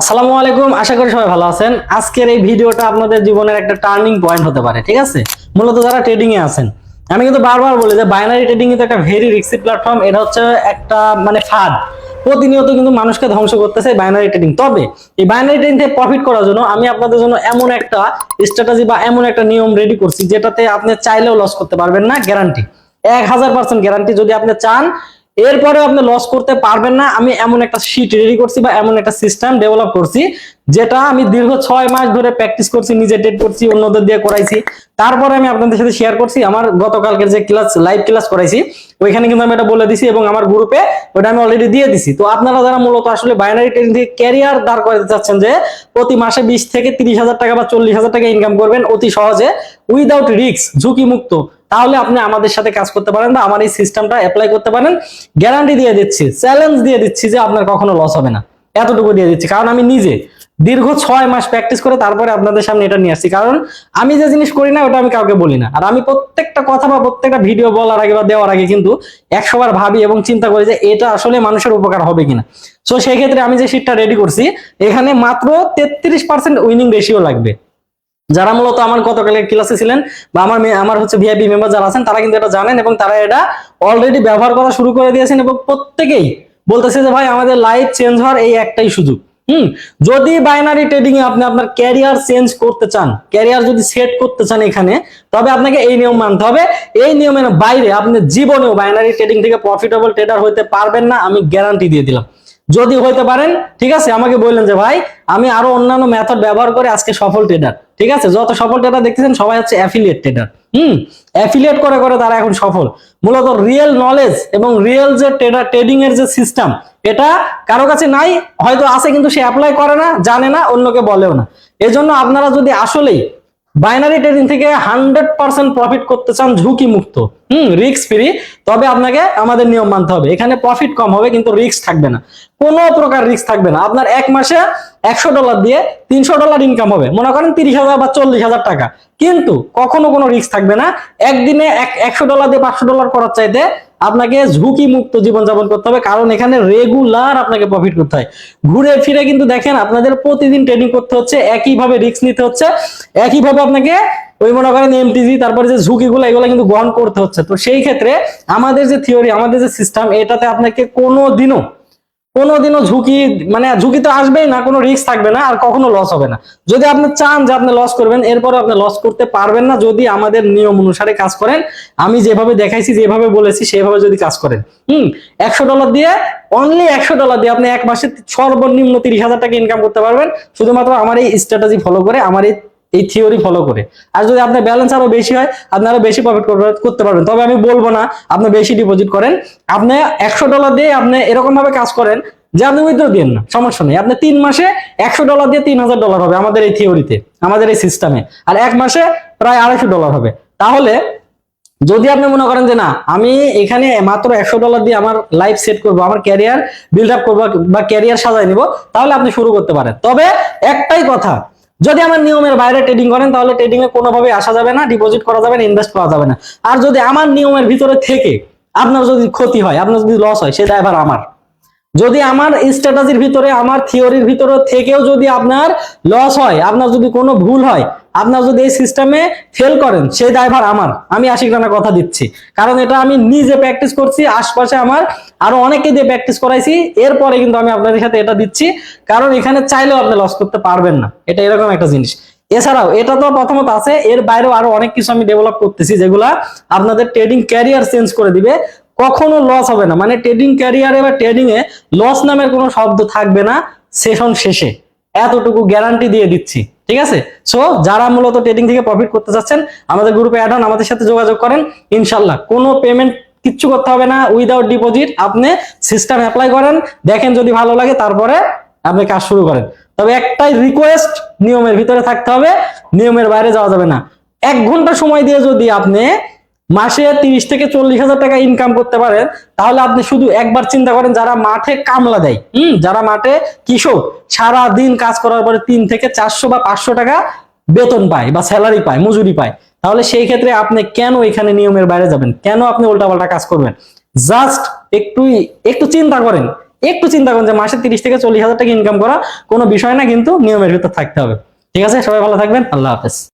আসসালামু আলাইকুম, আশা করি সবাই ভালো আছেন। আজকের এই ভিডিওটা আপনাদের জীবনের একটা টার্নিং পয়েন্ট হতে পারে, ঠিক আছে? মূলত যারা ট্রেডিং এ আছেন। আমি কিন্তু বারবার বলি যে বাইনারি ট্রেডিং কিন্তু একটা ভেরি রিক্সি প্ল্যাটফর্ম এটা হচ্ছে একটা মানে ফাঁদ। প্রতিনিয়ত কিন্তু মানুষকে ধ্বংস করতেছে বাইনারি ট্রেডিং তবে এই বাইনারি ট্রেডিং থেকে প্রফিট করার জন্য আমি আপনাদের জন্য এমন একটা স্ট্র্যাটেজি বা এমন একটা নিয়ম রেডি করছি, যেটাতে আপনি চাইলেও লস করতে পারবেন না গ্যারান্টি এক হাজার পার্সেন্ট গ্যারান্টি যদি আপনি চান এরপরে আপনি লস করতে পারবেন না। আমি এমন একটা শিট রেডি করছি বা এমন একটা সিস্টেম ডেভেলপ করছি, যেটা আমি দীর্ঘ ছয় মাস ধরে প্র্যাকটিস করছি, নিজে টেট করছি, অন্যদের দিয়ে করাইছি। তারপরে আমি আপনাদের সাথে শেয়ার করছি, আমার গতকালকের যে ক্লাস লাইভ ক্লাস করাইছি, ওইখানে কিন্তু আমি এটা বলে দিছি এবং আমার গ্রুপে ওটা আমি অলরেডি দিয়ে দিছি। তো আপনারা যারা মূলত আসলে বাইনারি ট্রেডিং থেকে ক্যারিয়ার দাঁড় করাতে চাচ্ছেন যে, প্রতি মাসে বিশ থেকে তিরিশ হাজার টাকা বা চল্লিশ হাজার টাকা ইনকাম করবেন, অতি সহজে উইদাউট রিস্ক ঝুঁকি মুক্ত তাহলে আপনি আমাদের সাথে কাজ করতে পারেন বা আমার এই সিস্টেমটা অ্যাপ্লাই করতে পারেন। গ্যারান্টি দিয়ে দিচ্ছি চ্যালেঞ্জ দিয়ে দিচ্ছি যে আপনার কখনো লস হবে না। এতটুকু দিয়ে দিচ্ছি। কারণ আমি নিজে দীর্ঘ ছয় মাস প্র্যাকটিস করে তারপরে আপনাদের সামনে এটা নিয়ে আসছি। কারণ আমি যে জিনিস করি না, ওটা আমি কাউকে বলি না। আর আমি প্রত্যেকটা কথা বা প্রত্যেকটা ভিডিও বলার আগে বা দেওয়ার আগে কিন্তু একশো বার ভাবি এবং চিন্তা করি যে এটা আসলে মানুষের উপকার হবে কিনা। সো সেই ক্ষেত্রে আমি যে শীটটা রেডি করছি, এখানে মাত্র তেত্রিশ পার্সেন্ট উইনিং রেশিও লাগবে। যারা মূলত আমার গতকালের ক্লাসে ছিলেন বা আমার আমার হচ্ছে ভিআইপি মেম্বার যারা আছেন, তারা কিন্তু এটা জানেন এবং তারা এটা অলরেডি ব্যবহার করা শুরু করে দিয়েছেন এবং প্রত্যেকেই বলতেছে যে, ভাই, আমাদের লাইফ চেঞ্জ হওয়ার এই একটাই সুযোগ। হুম? যদি বাইনারি ট্রেডিং এ আপনি আপনার ক্যারিয়ার চেঞ্জ করতে চান ক্যারিয়ার যদি সেট করতে চান এখানে, তবে আপনাকে এই নিয়ম মানতে হবে। এই নিয়মের বাইরে আপনি জীবনেও বাইনারি ট্রেডিং থেকে প্রফিটেবল ট্রেডার হতে পারবেন না, আমি গ্যারান্টি দিয়ে দিলাম। যদি হইতে পারেন, ঠিক আছে, আমাকে বললেন যে, ভাই, আমি আরও অন্যান্য মেথড ব্যবহার করে আজকে সফল ট্রেডার ঠিক আছে, যত সফল ট্রেডার দেখতেছেন, সবাই হচ্ছে অ্যাফিলিয়েট ট্রেডার হুম অ্যাফিলিয়েট করে করে তারা এখন সফল। মূলত রিয়েল নলেজ এবং রিয়েল যে ট্রেডার ট্রেডিং এর যে সিস্টেম এটা কারও কাছে নাই, হয়তো আছে, কিন্তু সে অ্যাপ্লাই করে না, জানে না, অন্যকে বলেও না। এজন্য আপনারা যদি আসলেই বাইনারি ট্রেডিং থেকে হান্ড্রেড পার্সেন্ট প্রফিট করতে চান ঝুঁকি মুক্ত হুম রিস্ক ফ্রি তবে আপনাকে আমাদের নিয়ম মানতে হবে। এখানে প্রফিট কম হবে, কিন্তু রিস্ক থাকবে না। কোনো প্রকার রিস্ক থাকবে না। আপনার এক মাসে একশো ডলার দিয়ে তিনশো ডলার ইনকাম হবে। মনে করেন তিরিশ হাজার বা চল্লিশ হাজার টাকা। কিন্তু কখনো কোনো রিস্ক থাকবে না। একদিনে এক একশো ডলার দিয়ে পাঁচশো ডলার করার চাইতে আপনাকে ঝুঁকি মুক্ত জীবনযাপন করতে হবে। কারণ এখানে রেগুলার আপনাকে প্রফিট করতে হয়। ঘুরে ফিরে কিন্তু দেখেন, আপনাদের প্রতিদিন ট্রেনিং করতে হচ্ছে। একইভাবে রিস্ক নিতে হচ্ছে। একইভাবে আপনাকে ওই মনে করেন এমটিজি তারপরে যে ঝুঁকিগুলো, এগুলো কিন্তু গ্রহণ করতে হচ্ছে। তো সেই ক্ষেত্রে আমাদের যে থিওরি আমাদের যে সিস্টেম এটাতে আপনাকে কোনো দিনও কোনোদিনও ঝুঁকি মানে ঝুঁকি তো আসবেই না, কোনো রিস্ক থাকবে না, আর কখনো লস হবে না। যদি আপনি চান যে আপনি লস করবেন এরপরে আপনি লস করতে পারবেন না, যদি আমাদের নিয়ম অনুসারে কাজ করেন। আমি যেভাবে দেখাইছি, যেভাবে বলেছি, সেভাবে যদি কাজ করেন। হুম, একশো ডলার দিয়ে অনলি একশো ডলার দিয়ে আপনি এক মাসে সর্বনিম্ন তিরিশ হাজার টাকা ইনকাম করতে পারবেন। শুধুমাত্র আমার এই স্ট্র্যাটেজি ফলো করে, আমার এই এই থিওরি ফলো করে। আর যদি আপনার ব্যালেন্স আরও বেশি হয়, আপনি আরও বেশি প্রফিট করতে পারবেন। তবে আমি বলব না, আপনি বেশি ডিপোজিট করেন। আপনি একশো ডলার দিয়ে আপনি এরকম ভাবে কাজ করেন যে আপনি উইথড্র দিন না, সমস্যা নেই। আপনি তিন মাসে একশো ডলার দিয়ে তিন হাজার ডলার হবে আমাদের এই থিওরিতে আমাদের এই সিস্টেমে আর এক মাসে প্রায় আড়াইশো ডলার হবে। তাহলে যদি আপনি মনে করেন যে না, আমি এখানে মাত্র একশো ডলার দিয়ে আমার লাইফ সেট করব, আমার ক্যারিয়ার বিল্ড আপ করব বা ক্যারিয়ার সাজাই নিব, তাহলে আপনি শুরু করতে পারেন। তবে একটাই কথা যদি আমার নিয়মের বাইরে ট্রেডিং করেন, তাহলে ট্রেডিং এ কোনোভাবে আসা যাবে না ডিপোজিট করা যাবে না ইনভেস্ট করা যাবে না। আর যদি আমার নিয়মের ভিতরে থেকে আপনার যদি ক্ষতি হয়, আপনার যদি লস হয় সেটা এবার আমার। যদি আমার স্ট্র্যাটেজির ভিতরে, আমার থিওরির ভিতরে থেকেও যদি আপনার লস হয়, আপনার যদি কোনো ভুল হয় আপনার যদি এই সিস্টেমে ফেল করেন, সেই দায়ভার আমার। আমি আশিক রানা কথা দিচ্ছি। কারণ এটা আমি নিজে প্র্যাকটিস করছি, আশপাশে আমার আরও অনেকে দিয়ে প্র্যাকটিস করাইছি। এরপরে কিন্তু আমি আপনাদের সাথে এটা দিচ্ছি। কারণ এখানে চাইলেও আপনি লস করতে পারবেন না। এটা এরকম একটা জিনিস। এছাড়াও, এটা তো প্রথমত আছে, এর বাইরেও আরও অনেক কিছু আমি ডেভেলপ করতেছি যেগুলা আপনাদের ট্রেডিং ক্যারিয়ার চেঞ্জ করে দিবে। কখনো লস হবে না। মানে ট্রেডিং ক্যারিয়ারে বা ট্রেডিং এ লস নামের কোনো শব্দ থাকবে না সেশন শেষে। এতটুকু গ্যারান্টি দিয়ে দিচ্ছি। ঠিক আছে? সো যারা মূলত ট্রেডিং থেকে প্রফিট করতে চাচ্ছেন আমাদের গ্রুপে অ্যাড হন আমাদের সাথে যোগাযোগ করেন, ইনশাল্লাহ। কোনো পেমেন্ট কিচ্ছু করতে হবে না উইদাউট ডিপোজিট আপনি সিস্টেম অ্যাপ্লাই করেন, দেখেন যদি ভালো লাগে, তারপরে আপনি কাজ শুরু করেন। তবে একটাই রিকোয়েস্ট নিয়মের ভিতরে থাকতে হবে, নিয়মের বাইরে যাওয়া যাবে না। এক ঘণ্টা সময় দিয়ে যদি আপনি মাসে তিরিশ থেকে চল্লিশ হাজার টাকা ইনকাম করতে পারেন, তাহলে আপনি শুধু একবার চিন্তা করেন যারা মাঠে কামলা দেয়। হম, যারা মাঠে কৃষক সারা দিন কাজ করার পরে তিন থেকে চারশো বা পাঁচশো টাকা বেতন পায় বা স্যালারি পায়, মজুরি পায়। তাহলে সেই ক্ষেত্রে আপনি কেন এখানে নিয়মের বাইরে যাবেন? কেন আপনি উল্টাপাল্টা কাজ করবেন? জাস্ট একটু একটু চিন্তা করেন। একটু চিন্তা করেন যে মাসে তিরিশ থেকে চল্লিশ হাজার টাকা ইনকাম করা কোনো বিষয় না, কিন্তু নিয়মের ভিতর থাকতে হবে। ঠিক আছে? সবাই ভালো থাকবেন। আল্লাহ হাফেজ।